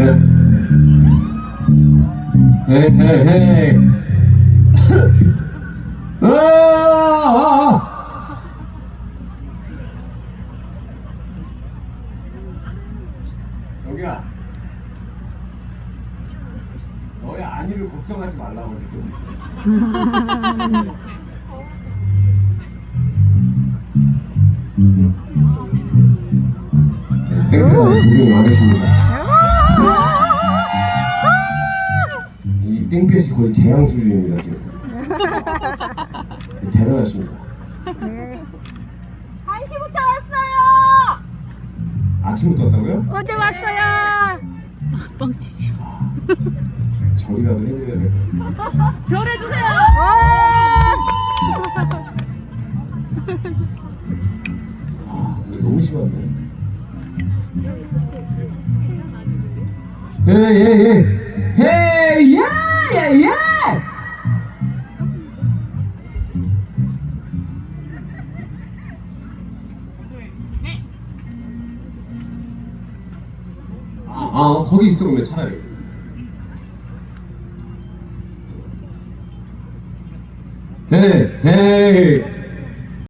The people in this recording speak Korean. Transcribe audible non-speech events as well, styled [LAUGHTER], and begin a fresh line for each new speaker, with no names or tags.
예. 헤이 헤이 헤이 아, 아, 아. 여기야 너의 안위를 걱정하지 말라고 지금 땡땡아 [LAUGHS] 고생 많으십니다 땡볕이 거의 재앙 수준입니다 지금 [LAUGHS] 대단하십니다
1시부터 왔어요.
아침부터 왔다고요?
어제 왔어요.
뻥치지 마.
저리라도 해드려야 돼
절해주세요.
아, 이거 너무 심한데. 예예예. 헤이 야 아, 아 거기 있어 그러면 차라리. 헤이 헤이